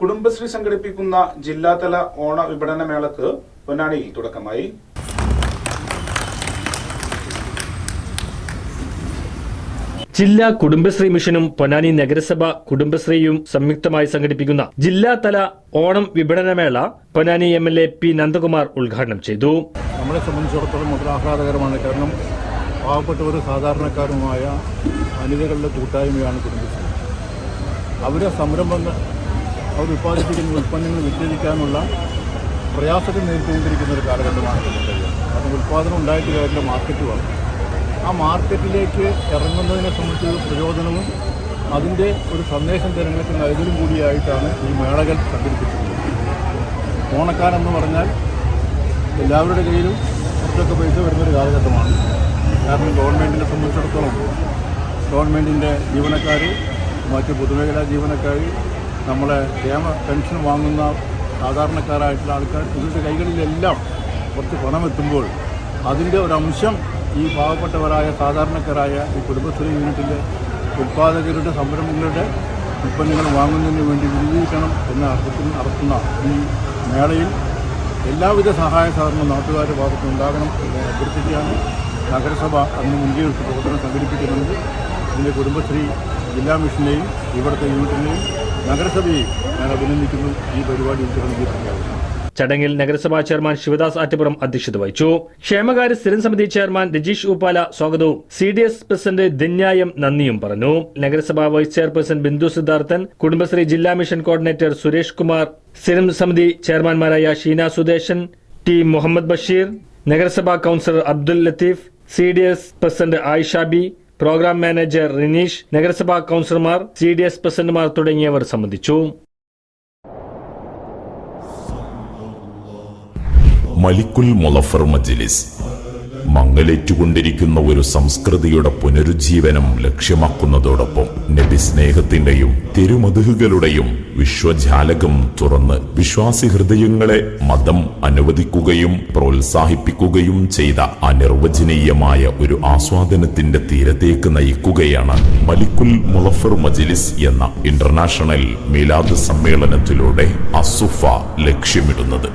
കുടുംബശ്രീ സംഘടിപ്പിക്കുന്ന ജില്ലാതല ഓണ വിപണന മേളക്ക് പൊന്നാനിയിൽ തുടക്കമായി. ജില്ലാ കുടുംബശ്രീ മിഷനും പൊന്നാനി നഗരസഭ കുടുംബശ്രീയും സംയുക്തമായി സംഘടിപ്പിക്കുന്ന ജില്ലാതല Onam വിപണനമേള Ponnani M L A P Nandakumar ഉദ്ഘാടനം ചെയ്തു. നമ്മളെ സംബന്ധിച്ചിടത്തോളം വളരെ ആഹ്ലാദകരമാണ് കാരണം പാവപ്പെട്ടവരും സാധാരണക്കാരുമായ വനിതകളുടെ കൂട്ടായ്മയാണ് കുടുംബശ്രീ. അവരെ സംരംഭങ്ങൾ അവർ ഉൽപ്പാദിപ്പിക്കുന്ന ഉൽപ്പന്നങ്ങൾ വിറ്റഴിക്കാനുള്ള പ്രയാസത്തിൽ നേരിട്ടുകൊണ്ടിരിക്കുന്ന ഒരു കാലഘട്ടമാണ് അത് ഉൽപ്പാദനം ഉണ്ടായിട്ട് കാര്യമില്ല മാർക്കറ്റ് വേണം ആ മാർക്കറ്റിലേക്ക് ഇറങ്ങുന്നതിനെ സംബന്ധിച്ച് പ്രചോദനവും അതിന്റെ ഒരു സന്ദേശം ജനങ്ങൾക്ക് നൽകലും കൂടിയായിട്ടാണ് ഈ മേളകൾ സംഘടിപ്പിച്ചിട്ടുള്ളത് ഓണക്കാലം എന്ന് പറഞ്ഞാൽ എല്ലാവരുടെ കയ്യിലും കുറച്ചൊക്കെ പൈസ വരുന്നൊരു കാലഘട്ടമാണ്. കാരണം ഗവൺമെന്റിനെ സംബന്ധിച്ചിടത്തോളം ഗവൺമെന്റിന്റെ ജീവനക്കാർ മറ്റ് പൊതുമേഖലാ ജീവനക്കാർ നമ്മളെ ക്ഷേമ പെൻഷൻ വാങ്ങുന്ന സാധാരണക്കാരായിട്ടുള്ള ആൾക്കാർ ഇവരുടെ കൈകളിലെല്ലാം കുറച്ച് പണം എത്തുമ്പോൾ അതിന്റെ ഒരംശം ഈ പാവപ്പെട്ടവരായ സാധാരണക്കാരായ ഈ കുടുംബശ്രീ യൂണിറ്റിലെ ഉൽപ്പാദകരുടെ സംരംഭങ്ങളുടെ ഉൽപ്പന്നങ്ങൾ വാങ്ങുന്നതിന് വേണ്ടി വിനിയോഗിക്കണം എന്ന അർത്ഥത്തിൽ നടത്തുന്ന ഈ മേളയിൽ എല്ലാവിധ സഹായ സഹകരണം നാട്ടുകാരുടെ ഭാഗത്ത് ഉണ്ടാകണം എന്ന് അഭ്യർത്ഥിക്കുകയാണ്. നഗരസഭ അന്ന് മുൻകൈയെടുത്ത് പ്രവർത്തനം സംഘടിപ്പിക്കുന്നുണ്ട്. ഇതിന്റെ കുടുംബശ്രീ ജില്ലാ മിഷനെയും ഇവിടുത്തെ യൂണിറ്റിനെയും നഗരസഭയെയും ഞാൻ അഭിനന്ദിക്കുന്നു. ഈ പരിപാടി ചടങ്ങിൽ നഗരസഭാ ചെയർമാൻ ശിവദാസ് ആറ്റപുറം അധ്യക്ഷത വഹിച്ചു. ക്ഷേമകാര്യ സ്ഥിരം സമിതി ചെയർമാൻ രജീഷ് ഉപ്പാല സ്വാഗതവും. സി ഡി എസ് പ്രസിഡന്റ് ദിന്യായം നന്ദിയും പറഞ്ഞു. നഗരസഭാ വൈസ് ചെയർപേഴ്സൺ ബിന്ദു സിദ്ധാർത്ഥൻ കുടുംബശ്രീ ജില്ലാ മിഷൻ കോർഡിനേറ്റർ സുരേഷ് കുമാർ സ്ഥിരം സമിതി ചെയർമാൻമാരായ ഷീന സുദേശൻ ടി മുഹമ്മദ് ബഷീർ നഗരസഭാ councillor Abdul Latheef C D S president Ayisha B program manager Rineesh നഗരസഭാ കൌൺസിലർമാർ സി ഡി എസ് പ്രസിഡന്റുമാർ തുടങ്ങിയവർ സംബന്ധിച്ചു. മലിക്കുൽ മുലഫർ മജ്ലിസ്. മങ്ങലേറ്റുകൊണ്ടിരിക്കുന്ന ഒരു സംസ്കൃതിയുടെ പുനരുജ്ജീവനം ലക്ഷ്യമാക്കുന്നതോടൊപ്പം നബി സ്നേഹത്തിന്റെയും തിരുമതുകളുടെയും വിശ്വജാലകം തുറന്ന് വിശ്വാസി ഹൃദയങ്ങളെ മതം അനുവദിക്കുകയും പ്രോത്സാഹിപ്പിക്കുകയും ചെയ്ത അനിർവചനീയമായ ഒരു ആസ്വാദനത്തിന്റെ തീരത്തേക്ക് നയിക്കുകയാണ് മലിക്കുൽ മുളഫർ മജിലിസ് എന്ന ഇന്റർനാഷണൽ മീലാദ് സമ്മേളനത്തിലൂടെ അസുഫ ലക്ഷ്യമിടുന്നത്.